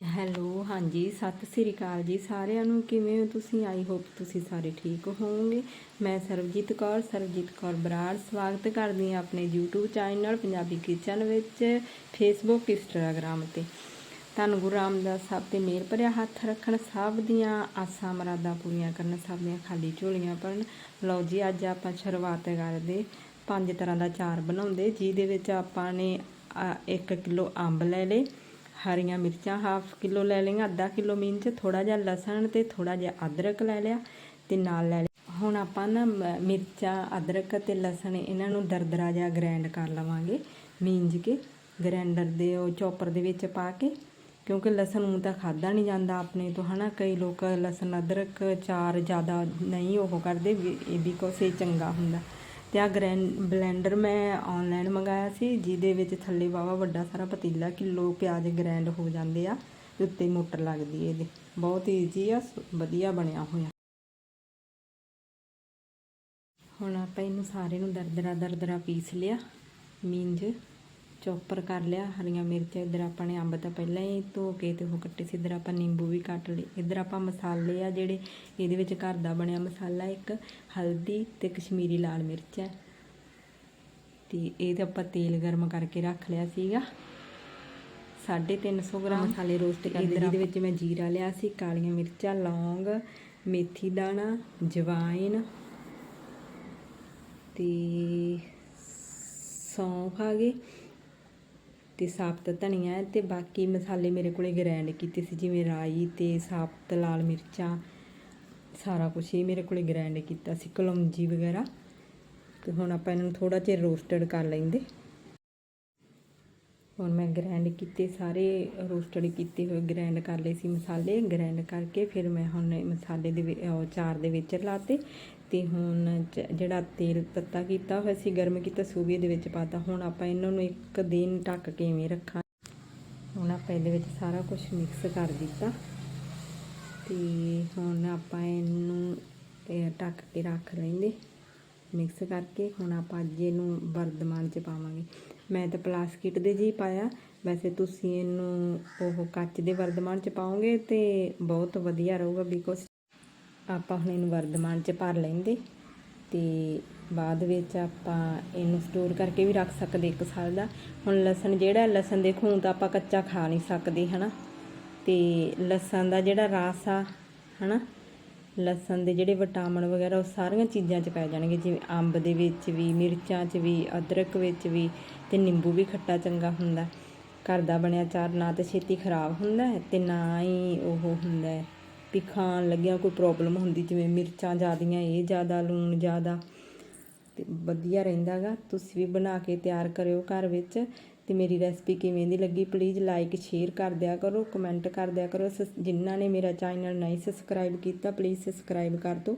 Hello, ਹਾਂਜੀ, ਸਤਿ ਸ੍ਰੀ ਅਕਾਲ ਜੀ ਸਾਰਿਆਂ ਨੂੰ। ਕਿਵੇਂ ਹੋ ਤੁਸੀਂ? ਆਈ ਹੋਪ ਤੁਸੀਂ ਸਾਰੇ ਠੀਕ ਹੋਵੋਗੇ। ਮੈਂ ਸਰਬਜੀਤ ਕੌਰ ਸਰਬਜੀਤ ਕੌਰ ਬਰਾੜ। ਸਵਾਗਤ ਕਰਦੀ ਹਾਂ ਆਪਣੇ YouTube ਚੈਨਲ ਪੰਜਾਬੀ ਕਿਚਨ ਵਿੱਚ, Facebook, Instagram ਤੇ। ਧੰਨ ਗੁਰੂ ਰਾਮਦਾਸ ਸਾਹਿਬ ਤੇ ਮੇਰ ਭਰਿਆ ਹੱਥ ਰੱਖਣ ਸਭ ਦੀਆਂ ਆਸਾਂ ਮਰਾਦਾਂ ਪੂਰੀਆਂ ਕਰਨ, ਸਭ ਦੀਆਂ ਖਾਲੀ ਝੋਲੀਆਂ ਭਰਨ। ਲਓ ਜੀ, ਅੱਜ ਆਪਾਂ ਸ਼ੁਰੂਆਤ ਕਰਦੇ ਪੰਜ ਤਰ੍ਹਾਂ ਦਾ ਚਾਰ ਬਣਾਉਂਦੇ। ਜਿਹਦੇ ਵਿੱਚ ਆਪਾਂ ਨੇ 1 ਕਿਲੋ ਅੰਬ ਲੈ ਲਏ। ਹਰੀਆਂ ਮਿਰਚਾਂ ਹਾਫ ਕਿਲੋ ਲੈ ਲਈਆਂ, ਅੱਧਾ ਕਿਲੋ ਮਿਰਚ ਥੋੜਾ ਜਿਹਾ ਲਸਣ ਤੇ ਥੋੜਾ ਜਿਹਾ ਅਦਰਕ ਲੈ ਲਿਆ ਤੇ ਨਾਲ ਲੈ ਲਿਆ। ਹੁਣ ਆਪਾਂ ਨਾ ਮ- ਮਿਰਚਾਂ, ਅਦਰਕ ਤੇ ਲਸਣ ਇਹਨਾਂ ਨੂੰ ਦਰਦਰਾ ਜਿਹਾ ਗ੍ਰਾਈਂਡ ਕਰ ਲਵਾਂਗੇ ਮੀਂਜ ਕੇ। ਗ੍ਰਾਈਂਡਰ ਦੇ ਉਹ ਚੌਪਰ ਦੇ ਵਿੱਚ ਪਾ ਕੇ, ਕਿਉਂਕਿ ਲਸਣ ਨੂੰ ਤਾਂ ਖਾਦਾ ਨਹੀਂ ਜਾਂਦਾ ਆਪਣੇ ਤੋਂ, ਹਨਾ? ਕਈ ਲੋਕ ਲਸਣ, ਅਦਰਕ ਚਾਰ ਜ਼ਿਆਦਾ ਨਹੀਂ ਉਹ ਕਰਦੇ, ਵੀ ਇਹ ਵੀ ਕੋਸੇ ਚੰਗਾ ਹੁੰਦਾ। ਤੇ ਆ ਗ੍ਰੈਂਡ, ਬਲੈਂਡਰ ਮੈਂ ਆਨਲਾਈਨ ਮੰਗਾਇਆ ਸੀ, ਜਿਹਦੇ ਵਿੱਚ ਥੱਲੇ ਵਾਵਾ ਵੱਡਾ ਸਾਰਾ ਪਤੀਲਾ ਕਿਲੋ ਪਿਆਜ਼ ਗ੍ਰੈਂਡ ਹੋ ਜਾਂਦੇ ਆ ਤੇ ਉੱਤੇ ਮੋਟਰ ਲੱਗਦੀ ਇਹਦੇ। ਬਹੁਤ ਈਜ਼ੀ ਆ, ਸ- ਵਧੀਆ ਬਣਿਆ ਹੋਇਆ। ਹੁਣ ਆਪਾਂ ਇਹਨੂੰ ਸਾਰੇ ਨੂੰ ਦਰਦਰਾ ਦਰਦਰਾ ਪੀਸ ਲਿਆ ਮਿੰਜ ਚੌਪਰ ਕਰ ਲਿਆ ਹਰੀਆਂ ਮਿਰਚਾਂ ਇਧਰ ਆਪਾਂ ਨੇ ਅੰਬ ਤਾਂ ਪਹਿਲਾਂ ਹੀ ਧੋ ਕੇ ਤੇ ਉਹ ਕੱਟੇ ਸੀ ਇਧਰ ਆਪਾਂ ਨਿੰਬੂ ਵੀ ਕੱਟ ਲਏ। ਇਧਰ ਆਪਾਂ ਮਸਾਲੇ ਆ ਜਿਹੜੇ ਇਹਦੇ ਵਿੱਚ ਘਰ ਦਾ ਬਣਿਆ ਮਸਾਲਾ ਇੱਕ ਹਲਦੀ ਤੇ ਕਸ਼ਮੀਰੀ ਲਾਲ ਮਿਰਚ ਹੈ। ਤੇ ਇਹ ਤੇ ਆਪਾਂ ਤੇਲ ਗਰਮ ਕਰਕੇ ਰੱਖ ਲਿਆ ਸੀਗਾ। 350 ਗ੍ਰਾਮ ਮਸਾਲੇ ਰੋਸਟ ਕਰ ਲਏ ਜਿਹਦੇ ਵਿੱਚ ਮੈਂ ਜੀਰਾ ਲਿਆ ਸੀ ਕਾਲੀਆਂ ਮਿਰਚਾਂ ਲੌਂਗ ਮੇਥੀ ਦਾਣਾ ਜਵਾਇਨ ਤੇ ਸੌਂਫ ਆ ਗਏ। ਅਤੇ ਸਾਬਤ ਧਨੀਆ ਅਤੇ ਬਾਕੀ ਮਸਾਲੇ ਮੇਰੇ ਕੋਲੇ ਗ੍ਰਾਈਂਡ ਕੀਤੇ ਸੀ, ਜਿਵੇਂ ਰਾਈ ਅਤੇ ਸਾਬਤ ਲਾਲ ਮਿਰਚਾਂ, ਸਾਰਾ ਕੁਝ ਇਹ ਮੇਰੇ ਕੋਲੇ ਗ੍ਰੈਂਡ ਕੀਤਾ ਸੀ, ਕਲੌਂਜੀ ਵਗੈਰਾ। ਤੇ ਹੁਣ ਆਪਾਂ ਇਹਨਾਂ ਨੂੰ ਥੋੜਾ ਜਿਹਾ ਰੋਸਟਡ ਕਰ ਲੈਂਦੇ। ਹੁਣ ਮੈਂ ਗ੍ਰਾਈਂਡ ਕੀਤੇ, ਸਾਰੇ ਰੋਸਟਡ ਕੀਤੇ ਹੋਏ ਗ੍ਰਾਈਂਡ ਕਰ ਲਏ ਸੀ ਮਸਾਲੇ ਗ੍ਰਾਈਂਡ ਕਰਕੇ ਫਿਰ ਮੈਂ ਹੁਣ ਮਸਾਲੇ ਦੇ ਚਾਰ ਦੇ ਵਿੱਚ ਲਾਤੇ ਤੇ ਹੁਣ ਜ- ਜਿਹੜਾ ਤੇਲ ਤੱਤਾ ਕੀਤਾ ਹੋਇਆ ਸੀ, ਗਰਮ ਕੀਤਾ, ਸੂਬੀ ਦੇ ਵਿੱਚ ਪਾਤਾ, ਹੁਣ ਆਪਾਂ ਇਹਨਾਂ ਨੂੰ ਇੱਕ ਦਿਨ ਢੱਕ ਕੇ ਐਵੇਂ ਰੱਖਾਂ, ਹੁਣ ਆਪਾਂ ਇਹਦੇ ਵਿੱਚ ਸਾਰਾ ਕੁਝ ਮਿਕਸ ਕਰ ਦਿੱਤਾ ਤੇ ਹੁਣ ਆਪਾਂ ਇਹਨੂੰ ਢੱਕ ਕੇ ਰੱਖ ਲੈਂਦੇ। ਮਿਕਸ ਕਰਕੇ ਹੁਣ ਆਪਾਂ ਅੱਜ ਇਹਨੂੰ ਵਰਦਮਾਨ ਚ ਪਾਵਾਂਗੇ। ਮੈਂ ਤਾਂ ਪਲਾਸਕਿਟ ਦੇ ਜੀ ਪਾਇਆ। ਵੈਸੇ ਤੁਸੀਂ ਇਹਨੂੰ ਉਹ ਕੱਚ ਦੇ ਵਰਦਮਾਨ ਚ ਪਾਓਗੇ ਤੇ ਬਹੁਤ ਵਧੀਆ ਰਹੂਗਾ ਬਿਕੋਜ਼ ਆਪਾਂ ਹੁਣ ਇਹਨੂੰ ਵਰਦਮਾਨ ਚ ਭਰ ਲੈਂਦੇ। ਤੇ ਬਾਅਦ ਵਿੱਚ ਆਪਾਂ ਇਹਨੂੰ ਸਟੋਰ ਕਰਕੇ ਵੀ ਰੱਖ ਸਕਦੇ ਇੱਕ ਸਾਲ ਦਾ। ਹੁਣ ਲਸਣ ਜਿਹੜਾ, ਲਸਣ ਦੇ ਖੂਨ ਤਾਂ ਆਪਾਂ ਕੱਚਾ ਖਾ ਨਹੀਂ ਸਕਦੇ, ਹਨਾ? ਤੇ ਲਸਣ ਦਾ ਜਿਹੜਾ ਰਸ ਆ, ਹਨਾ? ਲਸਣ ਦੇ ਜਿਹੜੇ ਵਿਟਾਮਿਨ ਵਗੈਰਾ, ਉਹ ਸਾਰੀਆਂ ਚੀਜ਼ਾਂ 'ਚ ਪੈ ਜਾਣਗੇ, ਜਿਵੇਂ ਅੰਬ ਦੇ ਵਿੱਚ ਵੀ, ਮਿਰਚਾਂ 'ਚ ਵੀ, ਅਦਰਕ ਵਿੱਚ ਵੀ ਤੇ ਨਿੰਬੂ ਵੀ ਖੱਟਾ ਚੰਗਾ ਹੁੰਦਾ। ਘਰ ਦਾ ਬਣਿਆ ਚਾਰ ਨਾ ਤੇ ਛੇਤੀ ਖਰਾਬ ਹੁੰਦਾ ਹੈ ਤੇ ਨਾ ਹੀ ਉਹ ਹੁੰਦਾ ਵੀ ਖਾਣ ਲੱਗਿਆ ਕੋਈ ਪ੍ਰੋਬਲਮ ਹੁੰਦੀ, ਜਿਵੇਂ ਮਿਰਚਾਂ ਜ਼ਿਆਦੀਆਂ, ਇਹ ਜ਼ਿਆਦਾ, ਲੂਣ ਜ਼ਿਆਦਾ। ਤੇ ਵਧੀਆ ਰਹਿੰਦਾਗਾ ਤੁਸੀਂ ਵੀ ਬਣਾ ਕੇ ਤਿਆਰ ਕਰਿਓ ਘਰ ਵਿੱਚ। ਤੇ ਮੇਰੀ ਰੈਸਪੀ ਕਿਵੇਂ ਦੀ ਲੱਗੀ ਪਲੀਜ਼ ਲਾਈਕ ਸ਼ੇਅਰ ਕਰ ਦਿਆ ਕਰੋ ਕਮੈਂਟ ਕਰ ਦਿਆ ਕਰੋ। ਸਸ- ਜਿਨ੍ਹਾਂ ਨੇ ਮੇਰਾ ਚੈਨਲ ਨਹੀਂ ਸਬਸਕ੍ਰਾਈਬ ਕੀਤਾ ਪਲੀਜ਼ ਸਬਸਕ੍ਰਾਈਬ ਕਰ ਦਿਓ।